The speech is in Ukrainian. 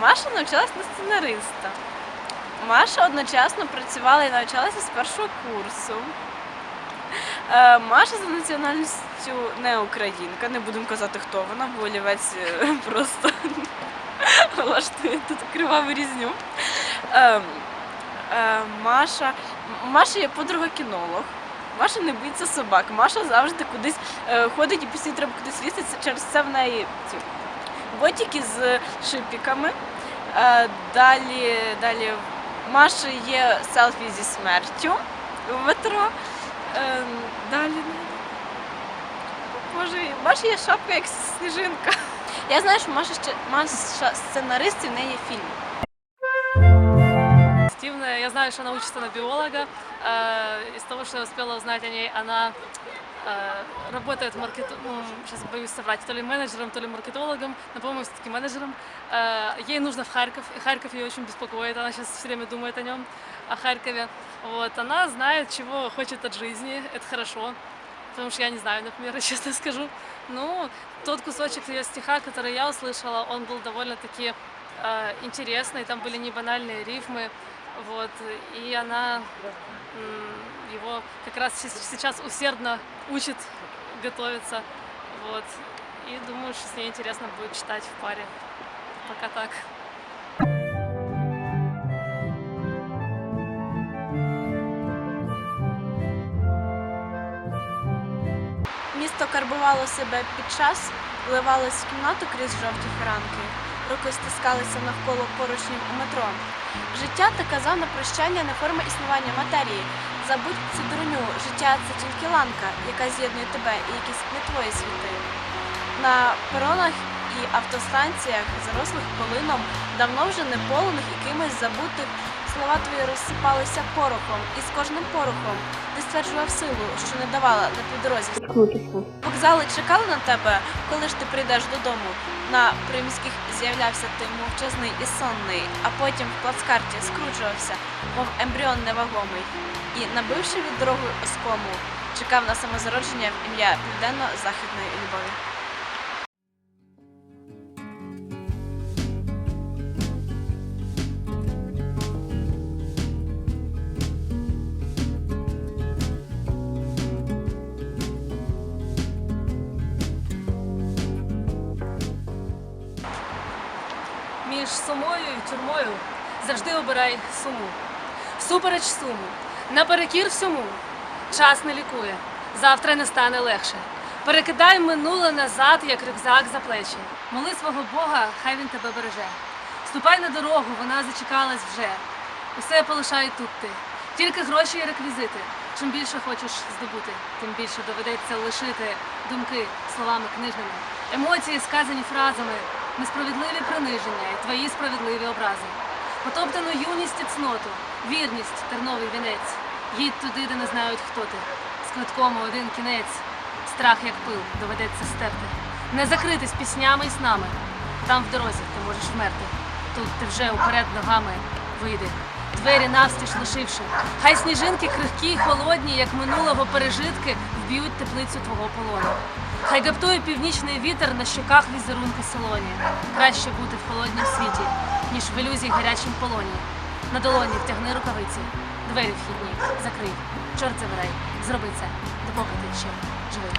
Маша навчалась на сценариста. Маша одночасно працювала і навчалася з першого курсу. Е, Маша за національністю не українка, не будемо казати, хто вона, бо олівець е, просто влаштує тут криваву різню. Е, е, Маша, Маша є подруга кінолог. Маша не боїться собак. Маша завжди кудись ходить і постійно треба кудись лізти. Через це в неї ботики з шипіками. Е, Далі, далі в Маші є селфі зі смертю в метро. Е, Далі. Боже, в Маші є шапка як сніжинка. Я знаю, що Маша ще Маша сценарист, і в неї є фільм. Активная. Я знаю, что она учится на биолога. Из того, что я успела узнать о ней, она работает маркет... ну, сейчас боюсь соврать, то ли менеджером, то ли маркетологом, но, по-моему, все-таки менеджером. Э, Ей нужно в Харьков, и Харьков ее очень беспокоит, она сейчас все время думает о нем, о Харькове. Вот, она знает, чего хочет от жизни, это хорошо, потому что я не знаю, например, честно скажу. Ну, тот кусочек ее стиха, который я услышала, он был довольно-таки э, интересный, там были не банальные рифмы, вот, и она м, его как раз сейчас усердно учит готовиться, вот, и думаю, что с ней интересно будет читать в паре. Пока так. Місто карбувало себе під час, вливалось в кімнату крізь жовті фіранки. Руки стискалися навколо поручнів у метро. Життя та казав на прощання не форма існування матерії. Забудь цю дурню. Життя це тільки ланка, яка з'єднує тебе і якісь не твої світи. На перонах і автостанціях, зарослих полином, давно вже не полоних якимось забутих, слова твої розсипалися порохом, і з кожним порохом ти стверджував силу, що не давала на твій дорозі Вокзали чекали на тебе, коли ж ти прийдеш додому. На приміських з'являвся ти мовчазний і сонний, а потім в плацкарті скручувався, мов ембріон невагомий. І, набивши від дороги оскому, чекав на самозародження в ім'я південно-західної любові. Між сумою і тюрмою завжди обирай суму. Всупереч суму, наперекір всьому. Час не лікує, завтра не стане легше. Перекидай минуле назад, як рюкзак за плечі. Моли свого Бога, хай він тебе береже. Ступай на дорогу, вона зачекалась вже. Усе полишай тут ти. Тільки гроші і реквізити. Чим більше хочеш здобути, тим більше доведеться лишити думки словами книжними, емоції, сказані фразами, несправедливі приниження і твої справедливі образи. Потоптану юність і цноту, вірність, терновий вінець. Їдь туди, де не знають, хто ти. З квитком один кінець. Страх, як пил, доведеться стерти. Не закритись піснями і снами. Там в дорозі ти можеш вмерти. Тут ти вже уперед ногами вийди. Двері навстіж лишивши. Хай сніжинки крихкі й холодні, як минулого пережитки, вб'ють теплицю твого полону. Хай гаптує північний вітер на щоках візерунки солоні. Краще бути в холоднім світі, ніж в ілюзії гарячім полоні. На долоні втягни рукавиці, двері вхідні, закрий, чорт забирай, зроби це, допоки ти ще живий.